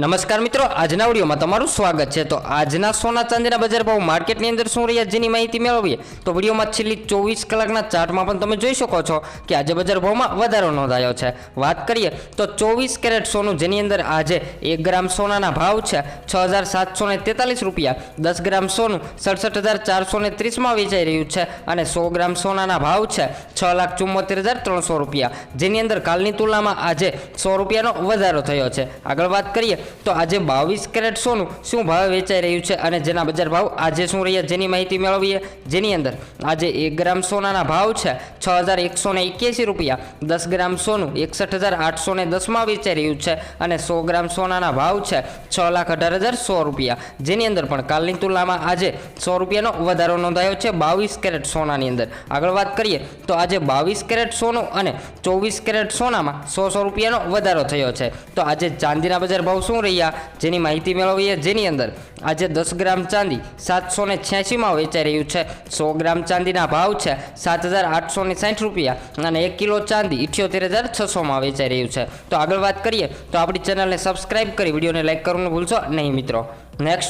નમસ્કાર મિત્રો, આજના વિડીયોમાં તમારું સ્વાગત છે. તો આજના સોના ચાંદીના બજાર ભાવ માર્કેટની અંદર શું રહ્યા જેની માહિતી મેળવીએ? તો વિડીયોમાં છેલ્લી ચોવીસ કલાકના ચાર્ટમાં પણ તમે જોઈ શકો છો કે આજે બજાર ભાવમાં વધારો નોંધાયો છે. વાત કરીએ તો ચોવીસ કેરેટ સોનું, જેની અંદર આજે એક ગ્રામ સોનાના ભાવ છે છ હજાર સાતસો તેતાલીસ રૂપિયા. દસ ગ્રામ સોનું સડસઠ હજાર ચારસો ત્રીસમાં વેચાઈ રહ્યું છે અને સો ગ્રામ સોનાના ભાવ છે છ લાખ ચુમ્મોતેર હજાર ત્રણસો રૂપિયા. જેની અંદર કાલની તુલનામાં આજે સો રૂપિયાનો વધારો થયો છે. આગળ વાત કરીએ તો આજે બાવીસ કેરેટ સોનું શું ભાવે વેચાઈ રહ્યું છે અને જેના બજાર ભાવ આજે શું રહ્યા જેની માહિતી મેળવીએ. જેની અંદર આજે એક ગ્રામ સોનાના ભાવ છે છ હજાર એકસો એક્યાસી રૂપિયા, દસ ગ્રામ સોનું એકસઠ હજાર આઠસો ને દસમાં વેચાઈ રહ્યું છે અને સો ગ્રામ સોનાના ભાવ છે છ લાખ અઢાર હજાર સો રૂપિયા. જેની અંદર પણ કાલની તુલનામાં આજે સો રૂપિયાનો વધારો નોંધાયો છે બાવીસ કેરેટ સોનાની અંદર. આગળ વાત કરીએ તો આજે બાવીસ કેરેટ સોનું અને ચોવીસ કેરેટ સોનામાં સો સો રૂપિયાનો વધારો થયો છે. તો આજે ચાંદીના બજાર ભાવ શું રહ્યા જેની માહિતી મેળવીએ. જેની અંદર આજે દસ ગ્રામ ચાંદી સાતસો ને છ્યાસીમાં વેચાઈ રહ્યું છે. સો ગ્રામ ચાંદીના ભાવ છે સાત હજાર આઠસો ને સાઠ રૂપિયા અને એક કિલો ચાંદી ઇઠ્યોતેર હજાર છસોમાં વેચાઈ રહ્યું છે. તો આગળ વાત કરીએ તો આપણી ચેનલને સબસ્ક્રાઇબ કરી, વિડીયોને લાઇક કરવાનું ભૂલશો નહીં મિત્રો. નેક્સ્ટ